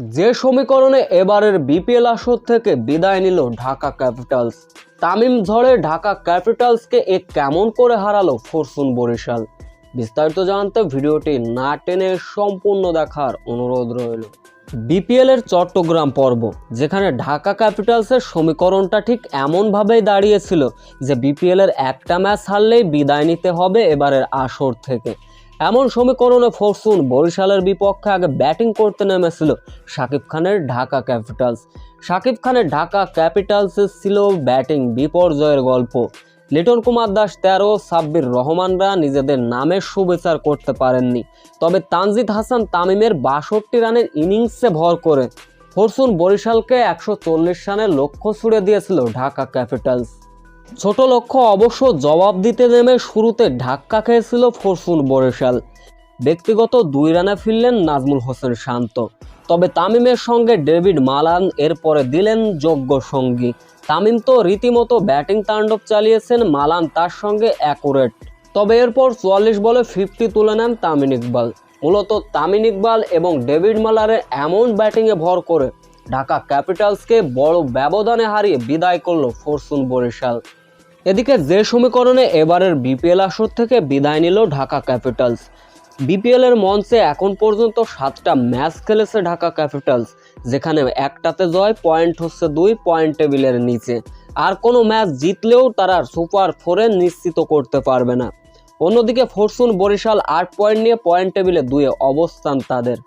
যে সমীকরণে এবারের বিপিএল আসর থেকে বিদায় নিল ঢাকা ক্যাপিটালস, তামিম ঝড়ে ঢাকা ক্যাপিটালসকে এ কেমন করে হারালো ফরসুন বরিশাল? বিস্তারিত জানতে ভিডিওটি না টেনে সম্পূর্ণ দেখার অনুরোধ রইল। বিপিএল এর চট্টগ্রাম পর্ব, যেখানে ঢাকা ক্যাপিটালসের সমীকরণটা ঠিক এমনভাবেই দাঁড়িয়েছিল যে বিপিএল এর একটা ম্যাচ হারলেই বিদায় নিতে হবে এবারের আসর থেকে। এমন সমীকরণে ফরচুন বরিশালের বিপক্ষে আগে ব্যাটিং করতে নেমেছিল শাকিব খানের ঢাকা ক্যাপিটালস। শাকিব খানের ঢাকা ক্যাপিটালসে ছিল ব্যাটিং বিপর্যয়ের গল্প। লিটন কুমার দাস তেরো, সাব্বির রহমানরা নিজেদের নামের সুবিচার করতে পারেননি। তবে তানজিদ হাসান তামিমের বাষট্টি রানের ইনিংসে ভর করে। ফরচুন বরিশালকে একশো চল্লিশ রানের লক্ষ্য ছুড়ে দিয়েছিল ঢাকা ক্যাপিটালস। ছোট লক্ষ্য অবশ্য জবাব দিতে নেমে শুরুতে ধাক্কা খেয়েছিল ফরচুন বরিশাল। ব্যক্তিগত দুই রানে ফিরলেন নাজমুল হোসেন শান্ত। তবে তামিমের সঙ্গে ডেভিড মালান এরপরে দিলেন যোগ্য সঙ্গী। তামিম তো রীতিমতো ব্যাটিং তাণ্ডব চালিয়েছেন, মালান তার সঙ্গে অ্যাকুরেট। তবে এরপর চুয়াল্লিশ বলে ফিফটি তুলে নেন তামিন ইকবাল। মূলত তামিন ইকবাল এবং ডেভিড মালারের এমন ব্যাটিংয়ে ভর করে ঢাকা ক্যাপিটালসকে বড় ব্যবধানে হারিয়ে বিদায় করল ফরসুন বরিশাল। এদিকে যে সমীকরণে এবারের বিপিএল আসর থেকে বিদায় নিল ঢাকা ক্যাপিটালস। বিপিএল এর মঞ্চে এখন পর্যন্ত সাতটা ম্যাচ খেলেছে ঢাকা ক্যাপিটালস, যেখানে একটাতে জয়, পয়েন্ট হচ্ছে দুই, পয়েন্ট টেবিলের নিচে। আর কোনো ম্যাচ জিতলেও তারা সুপার ফোরে নিশ্চিত করতে পারবে না। অন্যদিকে ফরচুন বরিশাল আট পয়েন্ট নিয়ে পয়েন্ট টেবিলে দুয়ে অবস্থান তাদের।